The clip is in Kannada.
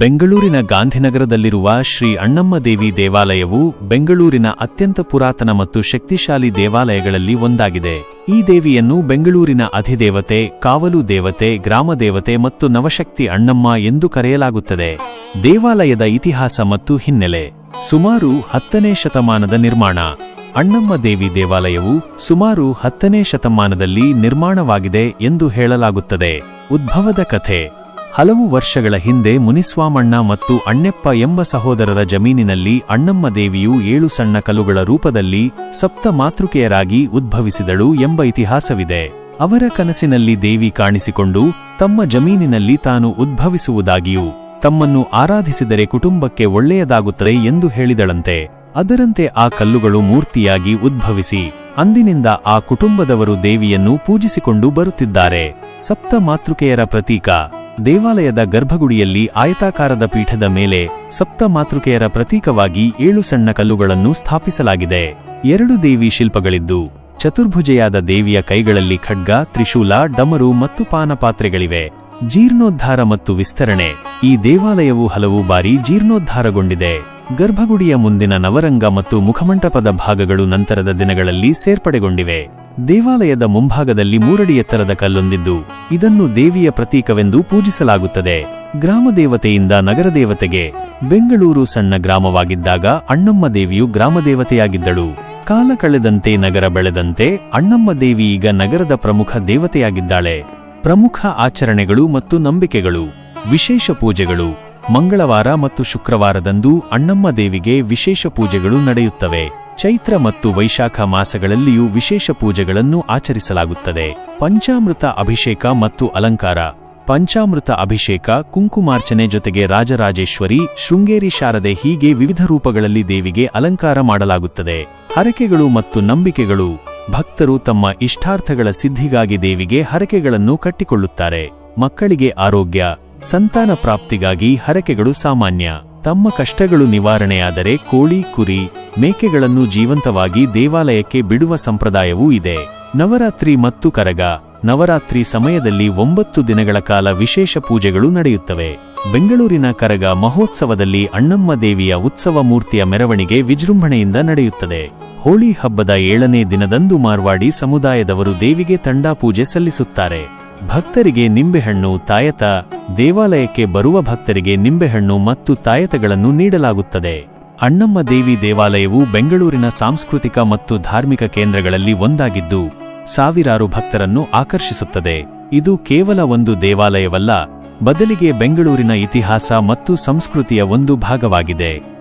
ಬೆಂಗಳೂರಿನ ಗಾಂಧಿನಗರದಲ್ಲಿರುವ ಶ್ರೀ ಅಣ್ಣಮ್ಮ ದೇವಿ ದೇವಾಲಯವು ಬೆಂಗಳೂರಿನ ಅತ್ಯಂತ ಪುರಾತನ ಮತ್ತು ಶಕ್ತಿಶಾಲಿ ದೇವಾಲಯಗಳಲ್ಲಿ ಒಂದಾಗಿದೆ. ಈ ದೇವಿಯನ್ನು ಬೆಂಗಳೂರಿನ ಅಧಿದೇವತೆ, ಕಾವಲು ದೇವತೆ, ಗ್ರಾಮ ದೇವತೆ ಮತ್ತು ನವಶಕ್ತಿ ಅಣ್ಣಮ್ಮ ಎಂದು ಕರೆಯಲಾಗುತ್ತದೆ. ದೇವಾಲಯದ ಇತಿಹಾಸ ಮತ್ತು ಹಿನ್ನೆಲೆ. ಸುಮಾರು ಹತ್ತನೇ ಶತಮಾನದ ನಿರ್ಮಾಣ. ಅಣ್ಣಮ್ಮ ದೇವಿ ದೇವಾಲಯವು ಸುಮಾರು ಹತ್ತನೇ ಶತಮಾನದಲ್ಲಿ ನಿರ್ಮಾಣವಾಗಿದೆ ಎಂದು ಹೇಳಲಾಗುತ್ತದೆ. ಉದ್ಭವದ ಕಥೆ. ಹಲವು ವರ್ಷಗಳ ಹಿಂದೆ ಮುನಿಸ್ವಾಮಣ್ಣ ಮತ್ತು ಅಣ್ಣೆಪ್ಪ ಎಂಬ ಸಹೋದರರ ಜಮೀನಿನಲ್ಲಿ ಅಣ್ಣಮ್ಮ ದೇವಿಯು ಏಳು ಸಣ್ಣ ಕಲ್ಲುಗಳ ರೂಪದಲ್ಲಿ ಸಪ್ತ ಮಾತೃಕೆಯರಾಗಿ ಉದ್ಭವಿಸಿದಳು ಎಂಬ ಇತಿಹಾಸವಿದೆ. ಅವರ ಕನಸಿನಲ್ಲಿ ದೇವಿ ಕಾಣಿಸಿಕೊಂಡು ತಮ್ಮ ಜಮೀನಿನಲ್ಲಿ ತಾನು ಉದ್ಭವಿಸುವುದಾಗಿಯೂ, ತಮ್ಮನ್ನು ಆರಾಧಿಸಿದರೆ ಕುಟುಂಬಕ್ಕೆ ಒಳ್ಳೆಯದಾಗುತ್ತದೆ ಎಂದು ಹೇಳಿದಳಂತೆ. ಅದರಂತೆ ಆ ಕಲ್ಲುಗಳು ಮೂರ್ತಿಯಾಗಿ ಉದ್ಭವಿಸಿ, ಅಂದಿನಿಂದ ಆ ಕುಟುಂಬದವರು ದೇವಿಯನ್ನು ಪೂಜಿಸಿಕೊಂಡು ಬರುತ್ತಿದ್ದಾರೆ. ಸಪ್ತ ಮಾತೃಕೆಯರ ಪ್ರತೀಕ ದೇವಾಲಯದ ಗರ್ಭಗುಡಿಯಲ್ಲಿ ಆಯತಾಕಾರದ ಪೀಠದ ಮೇಲೆ ಸಪ್ತ ಮಾತೃಕೆಯರ ಪ್ರತೀಕವಾಗಿ ಏಳು ಸಣ್ಣ ಕಲ್ಲುಗಳನ್ನು ಸ್ಥಾಪಿಸಲಾಗಿದೆ. ಎರಡು ದೇವಿ ಶಿಲ್ಪಗಳಿದ್ದು, ಚತುರ್ಭುಜೆಯಾದ ದೇವಿಯ ಕೈಗಳಲ್ಲಿ ಖಡ್ಗ, ತ್ರಿಶೂಲ, ಡಮರು ಮತ್ತು ಪಾನಪಾತ್ರೆಗಳಿವೆ. ಜೀರ್ಣೋದ್ಧಾರ ಮತ್ತು ವಿಸ್ತರಣೆ. ಈ ದೇವಾಲಯವು ಹಲವು ಬಾರಿ ಜೀರ್ಣೋದ್ಧಾರಗೊಂಡಿದೆ. ಗರ್ಭಗುಡಿಯ ಮುಂದಿನ ನವರಂಗ ಮತ್ತು ಮುಖಮಂಟಪದ ಭಾಗಗಳು ನಂತರದ ದಿನಗಳಲ್ಲಿ ಸೇರ್ಪಡೆಗೊಂಡಿವೆ. ದೇವಾಲಯದ ಮುಂಭಾಗದಲ್ಲಿ ಮೂರಡಿ ಎತ್ತರದ ಕಲ್ಲೊಂದಿದ್ದು, ಇದನ್ನು ದೇವಿಯ ಪ್ರತೀಕವೆಂದು ಪೂಜಿಸಲಾಗುತ್ತದೆ. ಗ್ರಾಮದೇವತೆಯಿಂದ ನಗರದೇವತೆಗೆ ಬೆಂಗಳೂರು ಸಣ್ಣ ಗ್ರಾಮವಾಗಿದ್ದಾಗ ಅಣ್ಣಮ್ಮ ದೇವಿಯು ಗ್ರಾಮದೇವತೆಯಾಗಿದ್ದಳು ಕಾಲ ಕಳೆದಂತೆ ನಗರ ಬೆಳೆದಂತೆ ಅಣ್ಣಮ್ಮ ದೇವಿ ಈಗ ನಗರದ ಪ್ರಮುಖ ದೇವತೆಯಾಗಿದ್ದಾಳೆ. ಪ್ರಮುಖ ಆಚರಣೆಗಳು ಮತ್ತು ನಂಬಿಕೆಗಳು. ವಿಶೇಷ ಪೂಜೆಗಳು. ಮಂಗಳವಾರ ಮತ್ತು ಶುಕ್ರವಾರದಂದು ಅಣ್ಣಮ್ಮ ದೇವಿಗೆ ವಿಶೇಷ ಪೂಜೆಗಳು ನಡೆಯುತ್ತವೆ. ಚೈತ್ರ ಮತ್ತು ವೈಶಾಖ ಮಾಸಗಳಲ್ಲಿಯೂ ವಿಶೇಷ ಪೂಜೆಗಳನ್ನು ಆಚರಿಸಲಾಗುತ್ತದೆ. ಪಂಚಾಮೃತ ಅಭಿಷೇಕ ಮತ್ತು ಅಲಂಕಾರ. ಪಂಚಾಮೃತ ಅಭಿಷೇಕ, ಕುಂಕುಮಾರ್ಚನೆ ಜೊತೆಗೆ ರಾಜರಾಜೇಶ್ವರಿ, ಶೃಂಗೇರಿ ಶಾರದೆ ಹೀಗೆ ವಿವಿಧ ರೂಪಗಳಲ್ಲಿ ದೇವಿಗೆ ಅಲಂಕಾರ ಮಾಡಲಾಗುತ್ತದೆ. ಹರಕೆಗಳು ಮತ್ತು ನಂಬಿಕೆಗಳು. ಭಕ್ತರು ತಮ್ಮ ಇಷ್ಟಾರ್ಥಗಳ ಸಿದ್ಧಿಗಾಗಿ ದೇವಿಗೆ ಹರಕೆಗಳನ್ನು ಕಟ್ಟಿಕೊಳ್ಳುತ್ತಾರೆ. ಮಕ್ಕಳಿಗೆ ಆರೋಗ್ಯ. ಸಂತಾನ ಪ್ರಾಪ್ತಿಗಾಗಿ ಹರಕೆಗಳು ಸಾಮಾನ್ಯ. ತಮ್ಮ ಕಷ್ಟಗಳು ನಿವಾರಣೆಯಾದರೆ ಕೋಳಿ, ಕುರಿ, ಮೇಕೆಗಳನ್ನು ಜೀವಂತವಾಗಿ ದೇವಾಲಯಕ್ಕೆ ಬಿಡುವ ಸಂಪ್ರದಾಯವೂ ಇದೆ. ನವರಾತ್ರಿ ಮತ್ತು ಕರಗ. ನವರಾತ್ರಿ ಸಮಯದಲ್ಲಿ ಒಂಬತ್ತು ದಿನಗಳ ಕಾಲ ವಿಶೇಷ ಪೂಜೆಗಳು ನಡೆಯುತ್ತವೆ. ಬೆಂಗಳೂರಿನ ಕರಗ ಮಹೋತ್ಸವದಲ್ಲಿ ಅಣ್ಣಮ್ಮ ದೇವಿಯ ಉತ್ಸವ ಮೂರ್ತಿಯ ಮೆರವಣಿಗೆ ವಿಜೃಂಭಣೆಯಿಂದ ನಡೆಯುತ್ತದೆ. ಹೋಳಿ ಹಬ್ಬದ ಏಳನೇ ದಿನದಂದು ಮಾರ್ವಾಡಿ ಸಮುದಾಯದವರು ದೇವಿಗೆ ತಂಡಾ ಪೂಜೆ ಸಲ್ಲಿಸುತ್ತಾರೆ. ಭಕ್ತರಿಗೆ ನಿಂಬೆಹಣ್ಣು, ತಾಯತ, ದೇವಾಲಯಕ್ಕೆ ಬರುವ ಭಕ್ತರಿಗೆ ನಿಂಬೆಹಣ್ಣು ಮತ್ತು ತಾಯತಗಳನ್ನು ನೀಡಲಾಗುತ್ತದೆ. ಅಣ್ಣಮ್ಮ ದೇವಿ ದೇವಾಲಯವು ಬೆಂಗಳೂರಿನ ಸಾಂಸ್ಕೃತಿಕ ಮತ್ತು ಧಾರ್ಮಿಕ ಕೇಂದ್ರಗಳಲ್ಲಿ ಒಂದಾಗಿದ್ದು, ಸಾವಿರಾರು ಭಕ್ತರನ್ನು ಆಕರ್ಷಿಸುತ್ತದೆ. ಇದು ಕೇವಲ ಒಂದು ದೇವಾಲಯವಲ್ಲ, ಬದಲಿಗೆ ಬೆಂಗಳೂರಿನ ಇತಿಹಾಸ ಮತ್ತು ಸಂಸ್ಕೃತಿಯ ಒಂದು ಭಾಗವಾಗಿದೆ.